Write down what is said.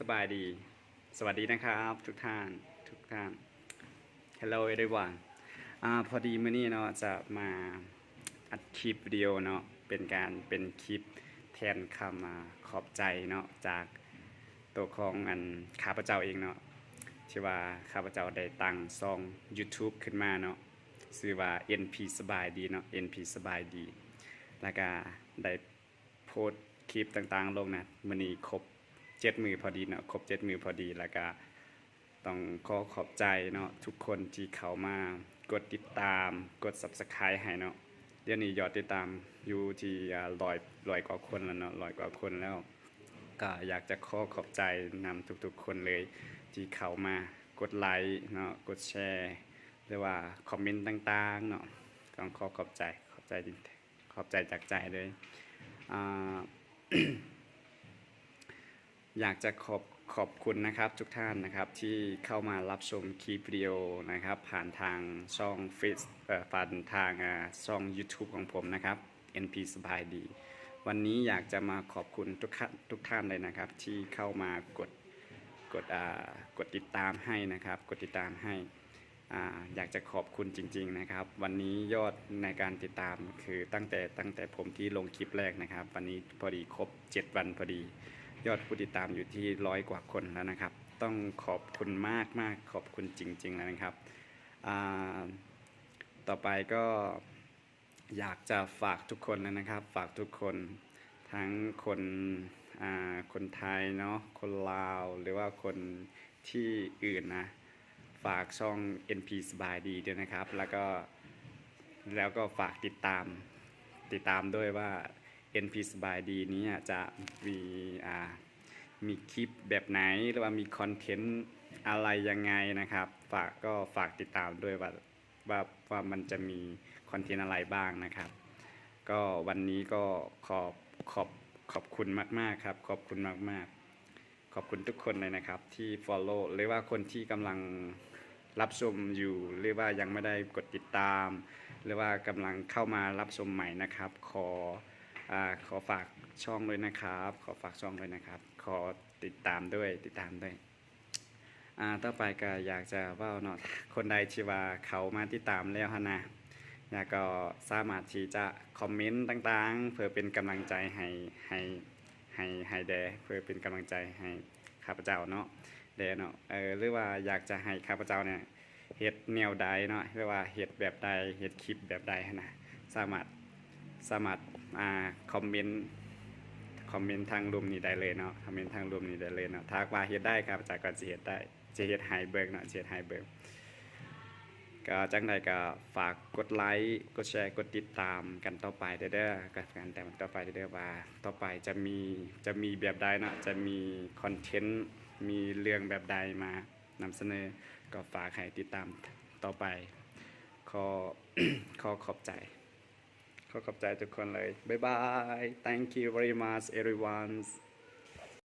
สบายดี สวัสดีนะครับทุกท่านทุกท่าน Hello everyone อ่าพอดีมื้อนี้เนาะจะมาอัดคลิปวิดีโอเนาะเป็นการเป็นคลิปแทนคำขอบใจเนาะจากตัวของอันข้าพเจ้าเองเนาะที่ว่าข้าพเจ้าได้ตั้งซอง YouTube ขึ้นมาเนาะชื่อว่า NP สบายดีเนาะ NP สบายดี แล้วก็ได้โพสต์คลิปต่างๆลงนะมันนี้ครบ เจ็ดมือพอดีเนาะครบเจ็ดมือพอดีแล้วก็ต้องขอขอบใจเนาะทุกคนที่เขามากดติดตามกด subscribe ให้เนาะเดี๋ยวนี้ยอดติดตามอยู่ที่ร้อยร้อยกว่าคนแล้วเนาะร้อยกว่าคนแล้ว ก็อยากจะขอขอบใจนำทุกๆคนเลยที่เขามากดไลค์เนาะกดแชร์หรือว่าคอมเมนต์ต่างๆเนาะต้องขอขอบใจขอบใจขอบใจจากใจเลยอ่า อยากจะขอบขอบคุณนะครับทุกท่านนะครับที่เข้ามารับชมคลิปวิดีโอนะครับ ผ่านทางช่องฟซเอ่อผ่านทางช่อง YouTube ของผมนะครับ NP สบายดี วันนี้อยากจะมาขอบคุณทุกท่านทุกท่านเลยนะครับ ที่เข้ามากดกดกดติดตามให้นะครับ กดติดตามให้อ่าอยากจะขอบคุณจริง ๆนะครับ วันนี้ยอดในการติดตามคือตั้งแต่ตั้งแต่ผมที่ลงคลิปแรกนะครับ วันนี้พอดีครบ 7 วันพอดี ยอดผู้ติดตามอยู่ที่ร้อยกว่าคนแล้วนะครับ ต้องขอบคุณมากมากขอบคุณจริงๆแล้วนะครับต่อไปก็อยากจะฝากทุกคนนะครับ ฝากทุกคนทั้งคนคนไทยเนาะคนลาวหรือว่าคนที่อื่นนะฝากช่อง NP สบายดีด้วยนะครับ แล้วก็แล้วก็ฝากติดตามติดตามด้วยว่า NP สบายดีนี้จะมีอ่ามีคลิปแบบไหนหรือว่ามีคอนเทนต์อะไรยังไงนะครับ ฝากก็ฝากติดตามด้วยว่าว่าว่ามันจะมีคอนเทนต์อะไรบ้างนะครับ ก็วันนี้ก็ขอบขอบขอบคุณมาก ๆ ครับ ขอบคุณมาก ๆ ขอบคุณทุกคนเลยนะครับ ที่ follow หรือว่าคนที่กำลังรับชมอยู่หรือว่ายังไม่ได้กดติดตาม หรือว่ากำลังเข้ามารับชมใหม่นะครับ ขอ ขอฝากช่องด้วยนะครับ ขอฝากช่องด้วยนะครับ ขอติดตามด้วยติดตามด้วยอ่าต่อไปก็อยากจะว่าเนาะคนใดที่ว่าเขามาติดตามแล้วฮะนะอยากก็สามารถที่จะคอมเมนต์ต่างๆ เพื่อเป็นกำลังใจให้ให้ให้ให้แดเพื่อเป็นกำลังใจให้ข้าพเจ้าเนาะแดเนาะเออหรือว่าอยากจะให้ข้าพเจ้าเนี่ยเฮ็ดแนวใดเนาะหรือว่าเฮ็ดแบบใดเฮ็ดคลิปแบบใดนะสามารถ สามารถอ่าคอมเมนต์คอมเมนต์ทางรูมนี้ได้เลยเนาะคอมเมนต์ทางรูมนี้ได้เลยเนาะถ้าว่าเฮ็ดได้ครับจากการสิเฮ็ดได้จะเฮ็ดให้เบิ่งเนาะจะเฮ็ดให้เบิ่งก็จังใดก็ฝากกดไลค์กดแชร์กดติดตามกันต่อไปเด้อเด้อกันกันแต่ต่อไปเด้อว่าต่อไปจะมีจะมีแบบใดเนาะจะมีคอนเทนต์มีเรื่องแบบใดมานำเสนอก็ฝากให้ติดตามต่อไปขอขอขอบใจ ขอขอบใจทุกคนเลย บ๊ายบาย thank you very much everyone